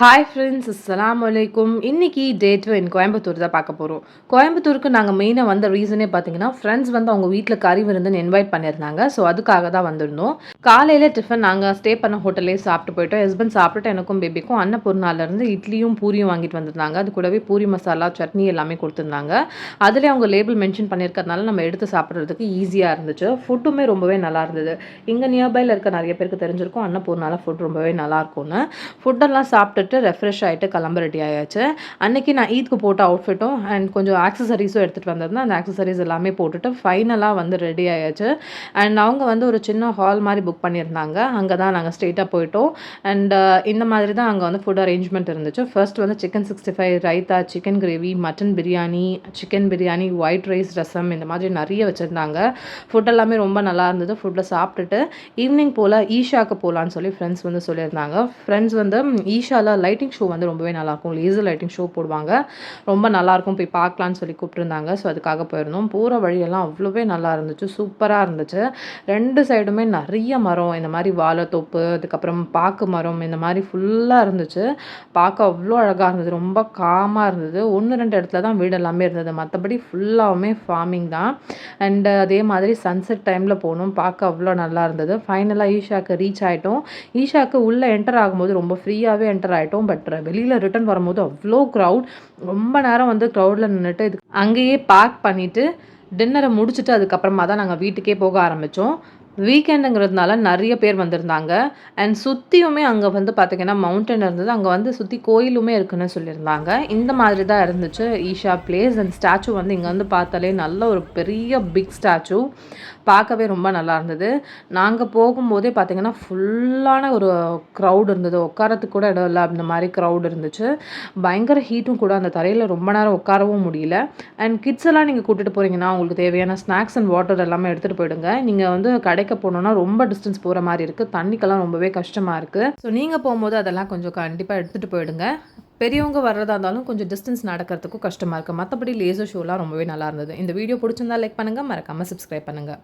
Hi friends அஸ்லாம் வலைக்கும் இன்னைக்கு டே என் கோயம்புத்தூர் தான் பார்க்க போகிறோம் கோயம்புத்தூருக்கு நாங்கள் மெயினாக வந்த ரீசனே பார்த்தீங்கன்னா ஃப்ரெண்ட்ஸ் வந்து அவங்க வீட்டில் கறி விருந்துன்னு இன்வைட் பண்ணியிருந்தாங்க. ஸோ அதுக்காக தான் வந்திருந்தோம். காலையில் டிஃபன் நாங்கள் ஸ்டே பண்ண ஹோட்டல்லே சாப்பிட்டு போயிட்டோம். ஹஸ்பண்ட் சாப்பிட்டுட்டு எனக்கும் பேபிக்கும் அன்னபூர்ணாலேருந்து இட்லியும் பூரியும் வாங்கிட்டு வந்திருந்தாங்க. அது கூடவே பூரி மசாலா சட்னி எல்லாமே கொடுத்துருந்தாங்க. அதிலே அவங்க லேபிள் மென்ஷன் பண்ணியிருக்கறதுனால நம்ம எடுத்து சாப்பிட்றதுக்கு ஈஸியாக இருந்துச்சு. ஃபுட்டுமே ரொம்பவே நல்லா இருந்தது. இங்கே நியர்பையில் இருக்க நிறைய பேருக்கு தெரிஞ்சிருக்கும் அன்னபூர்ணால ஃபுட் ரொம்பவே நல்லா இருக்கும்னு. ஃபுட்டெல்லாம் சாப்பிட்டுட்டு ரெஃப்ரெஷ் ஆகிட்டு கிளம்ப ரெடி ஆயாச்சு. அன்னைக்கு நான் ஈத்க்கு போட்ட அவுட்ஃபிட்டும் அண்ட் கொஞ்சம் ஆக்சசரிஸும் எடுத்துகிட்டு வந்திருந்தேன். அந்த ஆக்சசரிஸ் எல்லாமே போட்டுட்டு ஃபைனலாக வந்து ரெடி ஆயாச்சு. அண்ட் அவங்க வந்து ஒரு சின்ன ஹால் மாதிரி புக் பண்ணியிருந்தாங்க. அங்கே தான் நாங்கள் ஸ்ட்ரெயிட்டாக போயிட்டோம். அண்ட் uh, இந்த மாதிரி தான் அங்கே வந்து ஃபுட் அரேஞ்ச்மெண்ட் இருந்துச்சு. ஃபர்ஸ்ட் வந்து chicken sixty five raita chicken gravy mutton biryani chicken biryani white rice rasam இந்த மாதிரி நிறைய வச்சுருந்தாங்க. ஃபுட் எல்லாமே ரொம்ப நல்லா இருந்தது. ஃபுட்டில் சாப்பிட்டுட்டு ஈவினிங் போல் ஈஷாக்கு போகலான்னு சொல்லி ஃப்ரெண்ட்ஸ் வந்து சொல்லியிருந்தாங்க. ஃப்ரெண்ட்ஸ் வந்து ஈஷாவில் லைட்டிங் ஷோ வந்து ரொம்பவே நல்லாயிருக்கும் லேசர் லைட்டிங் ஷோ போடுவாங்க. ரொம்ப நல்லாயிருக்கும் போய் பார்க்கலான்னு சொல்லி கூப்பிட்டுருந்தாங்க. ஸோ அதுக்காக போயிருந்தோம். போகிற வழியெல்லாம் அவ்வளோவே நல்லா இருந்துச்சு சூப்பராக இருந்துச்சு. ரெண்டு சைடுமே நிறைய மரம். இந்த மாதிரி வாழைத்தோப்பு அதுக்கப்புறம் பாக்கு மரம் இந்த மாதிரி ஃபுல்லாக இருந்துச்சு. பார்க்க அவ்வளோ அழகாக இருந்தது. ரொம்ப காமாக இருந்தது. ஒன்று ரெண்டு இடத்துல தான் வீடு எல்லாமே இருந்தது. மற்றபடி ஃபுல்லாகவுமே ஃபார்மிங் தான். அண்டு அதே மாதிரி சன்செட் டைமில் போகணும் பார்க்க அவ்வளோ நல்லா இருந்தது ஃபைனலாக ஈஷாக்கு ரீச் ஆகிட்டோம் ஈஷாக்கு உள்ளே என்டர் ஆகும்போது ரொம்ப ஃப்ரீயாகவே என்டர் ஆகிட்டோம் பட் வெளியில் ரிட்டர்ன் வரும்போது அவ்வளோ க்ரௌட் ரொம்ப நேரம் வந்து க்ரௌடில் நின்றுட்டு இது அங்கேயே பார்க் பண்ணிவிட்டு டின்னரை முடிச்சுட்டு அதுக்கப்புறமா தான் நாங்கள் வீட்டுக்கே போக ஆரம்பித்தோம் வீக்கெண்டுங்கிறதுனால நிறைய பேர் வந்திருந்தாங்க. அண்ட் சுற்றியுமே அங்கே வந்து பார்த்திங்கன்னா மவுண்டன் இருந்தது. அங்கே வந்து சுற்றி கோயிலுமே இருக்குன்னு சொல்லியிருந்தாங்க. இந்த மாதிரி தான் இருந்துச்சு. ஈஷா பிளேஸ் அண்ட் ஸ்டாச்சு வந்து இங்கே வந்து பார்த்தாலே நல்ல ஒரு பெரிய பிக் ஸ்டாச்சு பார்க்கவே ரொம்ப நல்லா இருந்தது. நாங்கள் போகும்போதே பார்த்திங்கன்னா ஃபுல்லான ஒரு க்ரௌட் இருந்தது. உட்காரத்துக்கு கூட இடம் இல்லை. அந்த மாதிரி க்ரௌட் இருந்துச்சு. பயங்கர ஹீட்டும் கூட அந்த தரையில் ரொம்ப நேரம் உட்காரவும் முடியல. அண்ட் கிட்ஸ் எல்லாம் நீங்கள் கூட்டிகிட்டு போகிறீங்கன்னா உங்களுக்கு தேவையான ஸ்நாக்ஸ் அண்ட் வாட்டர் எல்லாமே எடுத்துகிட்டு போயிடுங்க. நீங்கள் வந்து நடக்க போனோன்னா ரொம்ப டிஸ்டன்ஸ் போகிற மாதிரி இருக்குது தண்ணிக்கெல்லாம் ரொம்பவே கஷ்டமாக இருக்குது ஸோ நீங்கள் போகும்போது அதெல்லாம் கொஞ்சம் கண்டிப்பாக எடுத்துகிட்டு போயிடுங்க. பெரியவங்க வர்றதா இருந்தாலும் கொஞ்சம் டிஸ்டன்ஸ் நடக்கிறதுக்கும் கஷ்டமாக இருக்குது மற்றபடி லேசர் ஷோலாம் ரொம்பவே நல்லா இருந்தது. இந்த வீடியோ பிடிச்சிருந்தா லைக் பண்ணுங்கள் மறக்காமல் சப்ஸ்கிரைப் பண்ணுங்கள்